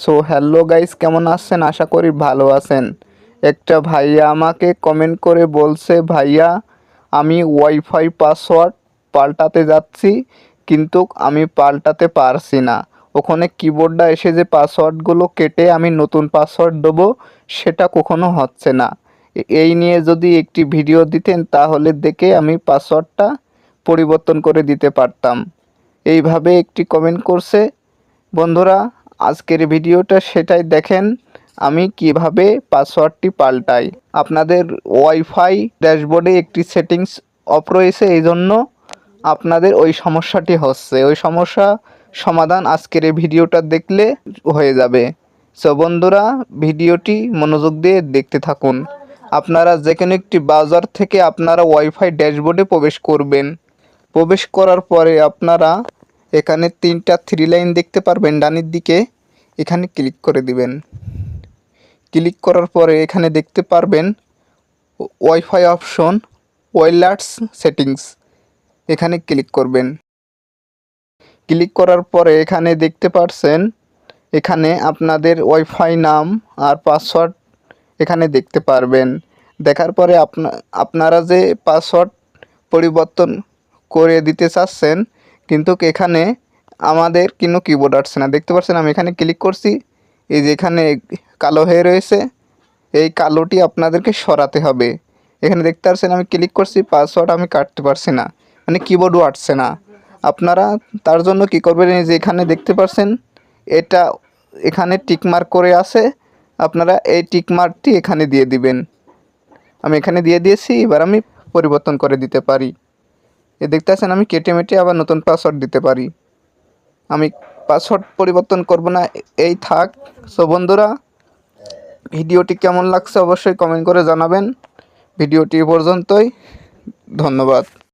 So hello guys কেমন আছেন? আশা করি ভালো আছেন। একটা ভাইয়া আমাকে কমেন্ট করে বলছে, ভাইয়া, আমি ওয়াইফাই পাসওয়ার্ড পাল্টাতে যাচ্ছি, কিন্তু আমি পাল্টাতে পারছি না। ওখানে কিবোর্ডটা এসে যে পাসওয়ার্ডগুলো কেটে আমি নতুন পাসওয়ার্ড দেবো, সেটা কখনো হচ্ছে না। এই নিয়ে যদি একটি ভিডিও দিতেন, তাহলে দেখে আমি পাসওয়ার্ডটা পরিবর্তন করে দিতে পারতাম। এইভাবে একটি কমেন্ট করছে। বন্ধুরা আজকের ভিডিওটা সেটাই দেখেন, আমি কীভাবে পাসওয়ার্ডটি পাল্টাই। আপনাদের ওয়াইফাই ড্যাশবোর্ডে একটি সেটিংস অফ রয়েছে এই জন্য আপনাদের ওই সমস্যাটি হচ্ছে। ওই সমস্যা সমাধান আজকের এই ভিডিওটা দেখলে হয়ে যাবে। সো বন্ধুরা, ভিডিওটি মনোযোগ দিয়ে দেখতে থাকুন। আপনারা যে কোনো একটি ব্রাউজার থেকে আপনারা ওয়াইফাই ড্যাশবোর্ডে প্রবেশ করবেন। প্রবেশ করার পরে আপনারা এখানে তিনটা থ্রি লাইন দেখতে পারবেন ডানের দিকে। এখানে ক্লিক করে দিবেন। ক্লিক করার পরে এখানে দেখতে পারবেন ওয়াইফাই অপশন ওয়াইলার্স সেটিংস এখানে ক্লিক করবেন। ক্লিক করার পরে এখানে দেখতে পারছেন, এখানে আপনাদের ওয়াইফাই নাম আর পাসওয়ার্ড এখানে দেখতে পারবেন। দেখার পরে আপনা, আপনারা যে পাসওয়ার্ড পরিবর্তন করে দিতে চাচ্ছেন কিন্তু এখানে আমাদের কিন্তু কিবোর্ড আসছে না। দেখতে পাচ্ছেন আমি এখানে ক্লিক করছি। এই যে এখানে কালো হয়ে রয়েছে। এই কালোটি আপনাদেরকে সরাতে হবে। এখানে দেখতে পাচ্ছেন আমি ক্লিক করছি পাসওয়ার্ড আমি কাটতে পারছি না। মানে কিবোর্ডও আসছে না। আপনারা তার জন্য কি করবেন? এই যে এখানে দেখতে পাচ্ছেন এটা এখানে টিকমার্ক করে আছে। আপনারা এই টিকমার্কটি এখানে দিয়ে দিবেন। আমি এখানে দিয়ে দিয়েছি, এবার আমি পরিবর্তন করে দিতে পারি। এ দেখতে পাচ্ছেন আমি কেটে মেটে আবার নতুন পাসওয়ার্ড দিতে পারি। আমি পাসওয়ার্ড পরিবর্তন করব না, এই থাক। সো বন্ধুরা, ভিডিওটি কেমন লাগছে অবশ্যই কমেন্ট করে জানাবেন। ভিডিওটি পর্যন্তই, ধন্যবাদ।